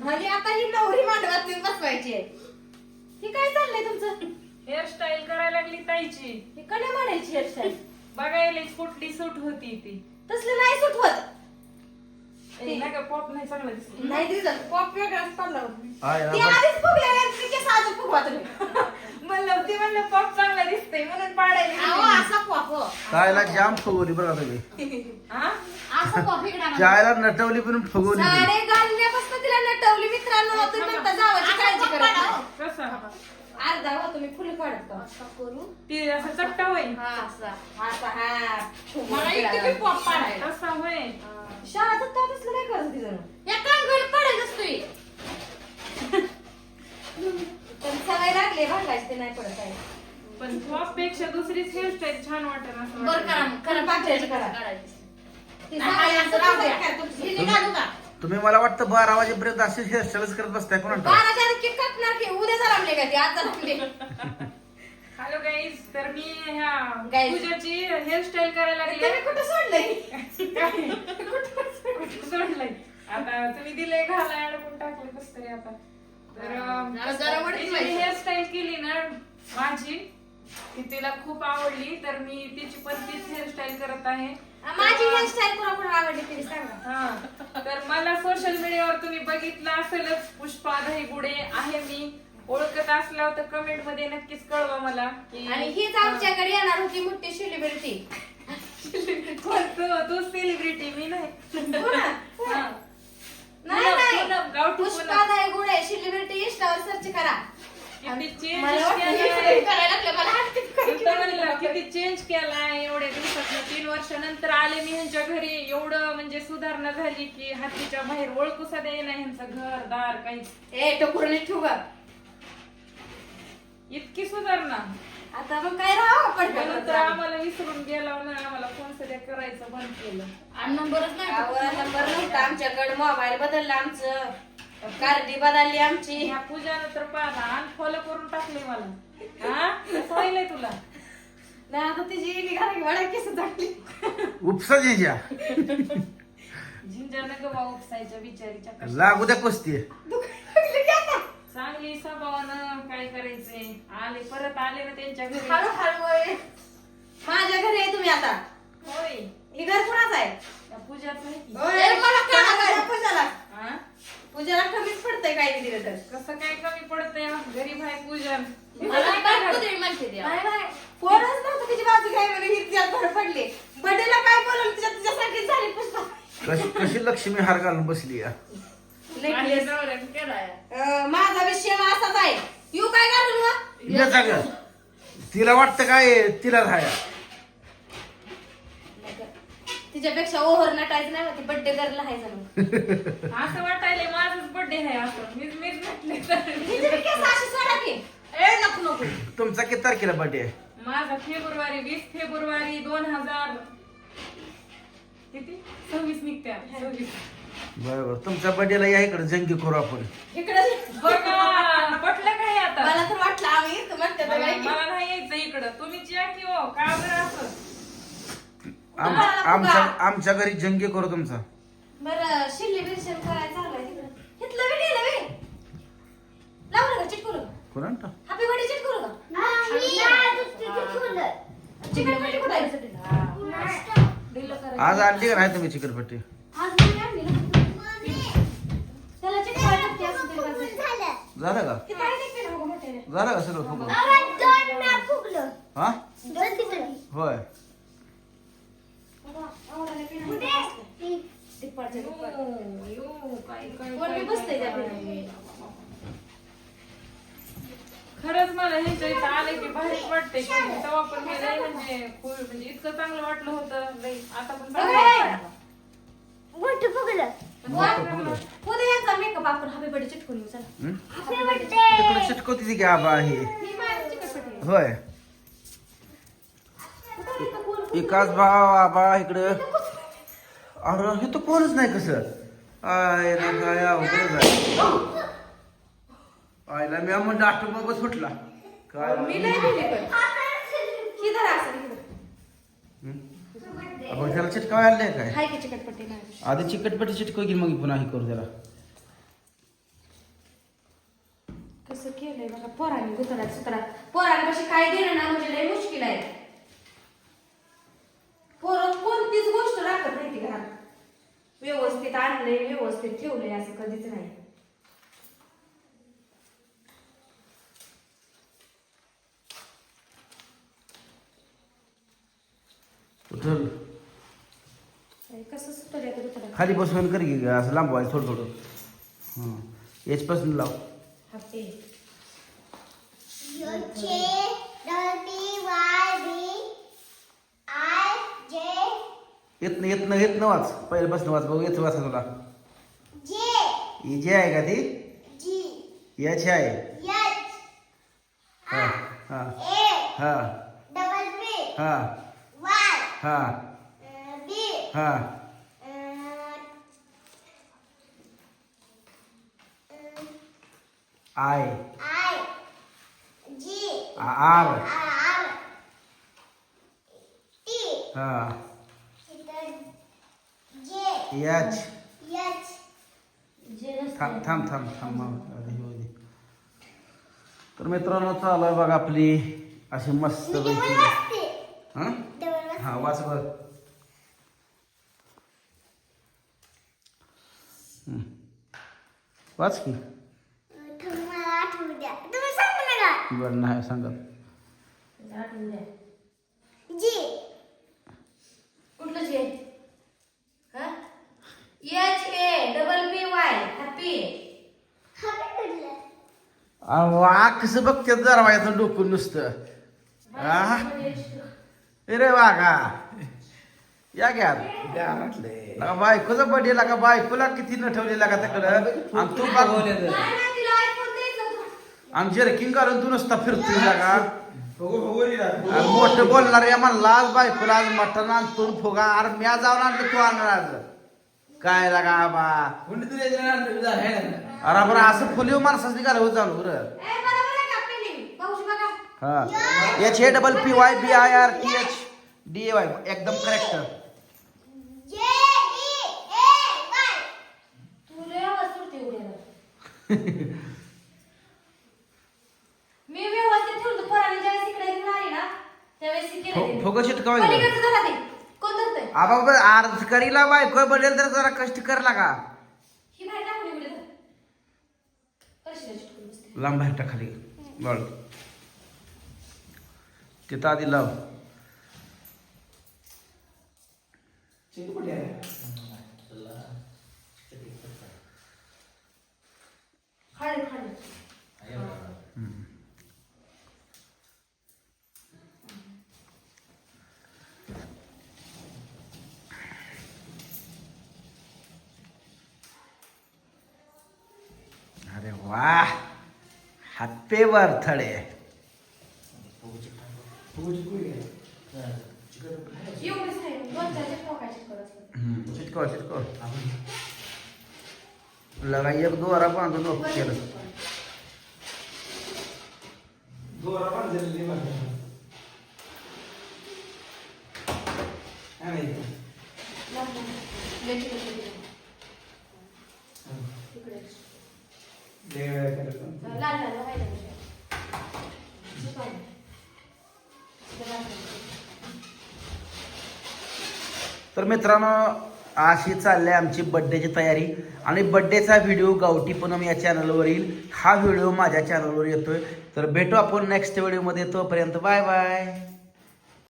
म्हणजे आता ही नवरी मांडवात बसवायची आहे. ही काय चाललंय तुमचं? हेअरस्टाईल करायला लागली ताईची. ही कण्या म्हणायची हेअरस्टाईल बघायला कुठली सूट होती ती. तसलं नाही सुटवत ए, नाही का पॉप नाही चांगला दिसत. नाही दिसत. पॉप वेगळाच पडला आय ती आबा- आधीच फुगलेल्या आहेत, ती केस अजून फुगवा तुम्ही? म्हणलं ती म्हणलं पॉप चांगला दिसतंय म्हणून पाडायला अहो, गेली. असा पॉप हो. जाम फुगवली बरं का तुम्ही. हा? असा पॉप इकडे आणा. जायला नटवली पण फुगवली. साडे घालण्यापासून तिला नटवली मित्रांनो तुम्ही म्हणता जावाची काळजी करत नाही. कसा अर्धा हो तुम्ही फुल काढत का करू? ती असं चट्टा होईल. हा असा असा हा. मला इथे बी पॉप पाडायला. तसा होय. शाळा तसलं नाही करत ती जण या कांगल पडायचं असतोय पण सवय लागली ते नाही पडत आहे. पण पॉपपेक्षा दुसरीच हेअरस्टाईल छान वाटेल असं बरं करा. मग, करा पाठवायची करा. ती सवय असं राहू द्या. हिने घालू का? तुम्ही मला वाटतं बारा वाजेपर्यंत अशीच हेअरस्टाईलच करत बसताय कोणा बाराच्या आधी केक कापणार की ती हॅलो गाईज तर मी ह्या Guys. पूजाची हेअरस्टाईल करायला लागली. तुम्ही कुठं सोडलंय? सोडलंय? आता तुम्ही दिले घालाय अडकून टाकले कस तरी आता. तर अं, जरा- जरा वडील तिची व्हायचं. हेअरस्टाईल केली ना माझी ती तिला खूप आवडली. तर मी तिची पण तीच हेअरस्टाईल करत आहे. माझी हेअरस्टाईल कोणा कोणा आवडली तरी सांगा हा. तर मला सोशल मीडियावर तुम्ही बघितलं असेलच पुष्पा गुडे आहे मी. ओळखत असल्यावर तर कमेंटमध्ये नक्कीच कळवा मला की आणि हीच आमच्याकडे येणार होती मोठी सेलिब्रिटी तू सेलिब्रिटी मी नाही हा. नाही पूनम, नाही पूनम, गावठी पुष्पा पूनम. धायगुडे सेलिब्रिटी इंस्टावर सर्च करा किती चेंज मला वाटलं हे केलाय सगळं करायला लागलं मला हात तर म्हणलं किती चेंज केलाय एवढ्या दिवसात तीन वर्षानंतर आले मी ह्यांच्या घरी एवढं म्हणजे सुधारणा झाली की हातीच्या बाहेर ओळखू सुद्धा येईना ह्यांचं घर दार काही. ए टोकरून ठेवू का इतकी सुधारणा. आता मग काय राहा म्हणून तर आम्हाला विसरून गेला ना आम्हाला फोन सध्या करायचं बंद केलं. नंबरच नाही नंबर नव्हता आमच्याकडे मोबाईल बदलला आमचं. कार्डी बदलली आमची. ह्या पूजानं तर पाहा अनफॉलो करून टाकले मला. हा? कसं व्हायलंय तुला? नाही आता तिची निघाली वाडा केस झाली उपसा जिंजा. झिंजा नग बा उपसायच्या बिचारीच्या कशा. लागू द्या कुस्ती चांगली स्वभावानं काय करायचंय? आले परत आले ना त्यांच्या घरी. हळू हळू वय. माझ्या घरी आहे तुम्ही आता. होय. ही घर कुणाच आहे? त्या पूजाचं आहे की? ए, मला कळा काय पूजाला. हा? पूजाला कमीच पडतंय काही दिलं तर. कसं काय कमी पडतंय? गरीब आहे पूजन. मला काय तुम्ही म्हणते नाही नाही. कोणच नव्हतं तिची बाजू काय म्हणे ही तिच्यात भर पडली. बर्थडेला काय बोलवलं तिच्या तुझ्यासाठी झाली पुष्पा. कशी कशी लक्ष्मी हार घालून बसली या? Necklace. अं, माझा विषय असाच आहे. यू काय घालून? याचा ग. तिला वाटतं काय तिला राहाया तिच्यापेक्षा ओव्हर नटायचं नाही होती बर्थडे गर्ल आहे जणू असं वाटायलंय माझाच बर्थडे आहे असं. मीच मीच म्हटले तर. ही तरी केस अशी सोडा की. ए नको नको. तुमचा किती तारखेला बर्थडे आहे? माझा फेब्रुवारी वीस फेब्रुवारी दोन हजार किती? सव्वीस निघत्या. सव्वीस. बरोबर. तुमच्या बर्थडेला या इकडे जंगी करू आपण. इकडे बघा पटलं काय आता? मला तर वाटलं आम्ही तू म्हणते तर मला नाही यायचं इकडं. तुम्हीच या की हो का बरं असं? आम- आमच्या आमच्या घरी जंगी करू तुमचा. बरं शिल्ली बिरशन करायचं झालंय तिकडं? हिथलं बी नेलं बी. लावलं का कोणा हॅपी बर्थडे का? चिकन कुठं आहे. आज आणली का नाही तुम्ही चिकनपट्टी. झालं का. झालं का सगळं फुगून हा? होय. बघा, एवढा नाही पिणार. दिप्पाडच्या दिप्पाड. यो, यो, काय काय कोण बी काय- बसतंय त्या काय- पिढीत? खरंच मला ह्यांच्या इथं आलं की भारीच वाटतंय की तेव्हा पण मी लई म्हणजे खूप म्हणजे इतकं चांगलं वाटलं होतं. लई आता पण चांगलं अरे! वाटतं. मोठं फुगलं. उद्या यांचा मेकअप आपण हॅपी बर्थडे चिटकून येऊ चला. हं? तिकडे चिटकवती की आबा होय. एकाच भाव आबा इकडं. अरे हे तर कोणच नाही कसं. आय ना काय अवघड आहे आयला मी म्हणलं आठ बाबा सुटला. काय? मी नाही दिली पण. ही धरा असं ही धरा. आपण त्याला चिटकाव आणलंय काय? हाय की चिकट पट्टी नाही आधी चिकटपट्टी चिटकव की मग पुन्हा हे करू त्याला. केलंय बघा पोरांनी गुतरात सुतरात. पोरांपाशी काय देणं ना म्हणजे लय मुश्किल आहे. पोरं कोणतीच गोष्ट राखत नाही ती घरात. व्यवस्थित आणलंय व्यवस्थित ठेवलंय असं कधीच नाही. उचल काय कसं सुटलं खाली बसून कर की असं लांबवायचं थोडं थोडं. हां. याचपासून लाव. हाते येत नाही येत नाही येत ना वाच. पहिल्यापासून वाच बघू येत वाचा तुला. ही जे आहे का ती? याची आहे. हा हा. हा. हा. हा. हा. आय. आर. हा. जे थांब थांब थांब थांब. तर मित्रांनो चालू आहे बघा आपली अशी मस्त पैकी. हा? हा वाच बघ हम्म. वाच की. बरं नाही सांगत आठवून द्या. कुठलं जे? हा? H A double P Y happy वा कसं बघते जरा वायाचं डोकं नुसतं. आ? रे वागा या घ्या. लगा बायकोचा बर्थडे लागा बायकोला किती न ठेवलेला का त्याकडं? आणि तू बघ. आणि जर्किंग काढून तू नुसता फिरतोय लागा. आणि मोठं बोलणार या म्हणला आज बायकोला आज मटण आणतो फुगा. अरे म्या जाऊन आणलं तू आणणार आज. काय लागा बा. अरे बरं असं फुलीव माणसाच निघालं हो चालू बरं हा H A double P Y B I R T H D A Y एकदम करेक्ट मी व्यवस्थित ठेवलं पोराने ज्यावेळेस इकडे घेऊन आली ना त्यावेळेस ती केलं तिने. फुगं चिटकावायचं. पलीकडचं धरा ते. कोण धरतंय? आबा बरं अर्ज करीला बायको बदल तर जरा कष्ट कर लागा ही बाहेर टाकून इकडे धर. कळशीला चिटकून बसते. लांब बाहेर टाक खाली बळ तिथं आधी लाव. अरे वा हॅपी बर्थडे एवढंच आहे. दोन चार चिटकवा काय चिटकवलं असतं. चिटकव चिटकव लगा एक दोरा बांधून ओके बरं केलं चिटकवलं. लांब, लांब. लय चिटकवलं तिकडे. तिकडे. लाल लाल व्हायला पाहिजे. चिटकवलं. तिकडे लाल लाल. तर मित्रांनो अशी चालली आहे आमची बड्डेची तयारी. आणि बड्डेचा व्हिडिओ गावठी पूनम या चॅनलवर येईल हा व्हिडिओ माझ्या चॅनलवर येतोय. तर भेटू आपण नेक्स्ट व्हिडिओमध्ये तोपर्यंत बाय बाय